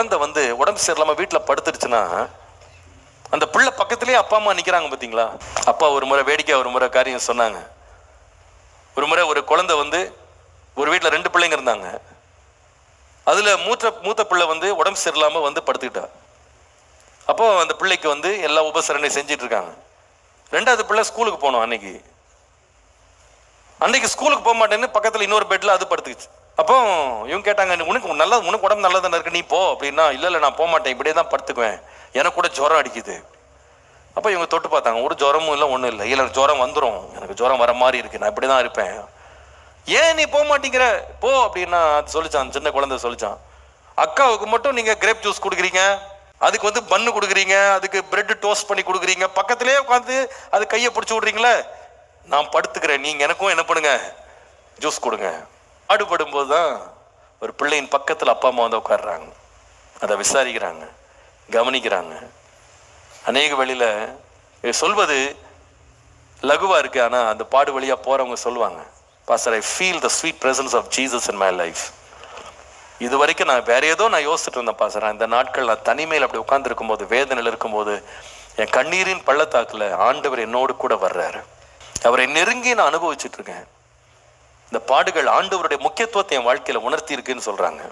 குழந்தை வந்து உடம்பு சரியில்லாம வீட்டில் படுத்துருச்சுன்னா அந்த பிள்ளை பக்கத்துலேயே அப்பா அம்மா நிற்கிறாங்க பார்த்தீங்களா அப்பா ஒரு முறை வேடிக்கை ஒரு முறை காரியம் சொன்னாங்க. ஒரு முறை ஒரு குழந்தை வந்து ஒரு வீட்டில் ரெண்டு பிள்ளைங்க இருந்தாங்க. அதில் மூத்த மூத்த பிள்ளை வந்து உடம்பு சரியில்லாமல் வந்து படுத்துக்கிட்டா. அப்போ அந்த பிள்ளைக்கு வந்து எல்லா உபசரணையும் செஞ்சிட்ருக்காங்க ரெண்டாவது பிள்ளை ஸ்கூலுக்கு போனோம் அன்னைக்கு. அன்றைக்கி ஸ்கூலுக்கு போக மாட்டேன்னு பக்கத்தில் இன்னொரு பெட்டில் அது படுத்துக்கிச்சு. அப்போ இவங்க கேட்டாங்க உனக்கு நல்லா உனக்கு உடம்பு நல்லா தானே இருக்கு நீ போ. அப்படின்னா இல்லை இல்லை நான் போக மாட்டேன் இப்படியே தான் படுத்துக்குவேன். எனக்கு கூட ஜுரம் அடிக்குது. அப்போ இவங்க தொட்டு பார்த்தாங்க ஒரு ஜுரமும் இல்லை ஒன்றும் இல்லை. இல்லை ஜுரம் வந்துடும் எனக்கு ஜுரம் வர மாதிரி இருக்கு நான் இப்படி தான் இருப்பேன். ஏன் நீ போக மாட்டேங்கிற போ அப்படின்னா அது சொல்லிச்சான் சின்ன குழந்தை சொல்லிச்சான். அக்காவுக்கு மட்டும் நீங்கள் கிரேப் ஜூஸ் கொடுக்குறீங்க? அதுக்கு வந்து பன்னு கொடுக்குறீங்க? அதுக்கு பிரெட் டோஸ்ட் பண்ணி கொடுக்குறீங்க? பக்கத்திலே உட்காந்து அது கையை பிடிச்சி விட்றீங்களே? நான் படுத்துக்கிறேன். நீங்க எனக்கும் என்ன பண்ணுங்க? ஜூஸ் கொடுங்க. அடுபடும் போது தான் ஒரு பிள்ளையின் பக்கத்தில் அப்பா அம்மா வந்து உட்காடுறாங்க அதை விசாரிக்கிறாங்க கவனிக்கிறாங்க. அநேக வழியில் சொல்வது லகுவாக இருக்கு ஆனால் அந்த பாடு வழியாக போகிறவங்க சொல்லுவாங்க pastor I feel the sweet presence of Jesus in my life இது வரைக்கும் நான் வேற ஏதோ நான் யோசிச்சுட்டு இருந்தேன் பாஸ்டர் இந்த நாட்கள் நான் தனிமையில் அப்படி உட்காந்துருக்கும் போது வேதனையில் இருக்கும்போது என் கண்ணீரின் பள்ளத்தாக்கில் ஆண்டவர் என்னோடு கூட வர்றாரு. அவரை நெருங்கி நான் அனுபவிச்சுட்டு இருக்கேன். இந்த பாடுகள் ஆண்டவருடைய முக்கியத்துவத்தை என் வாழ்க்கையில உணர்த்தி இருக்குன்னு சொல்றாங்க.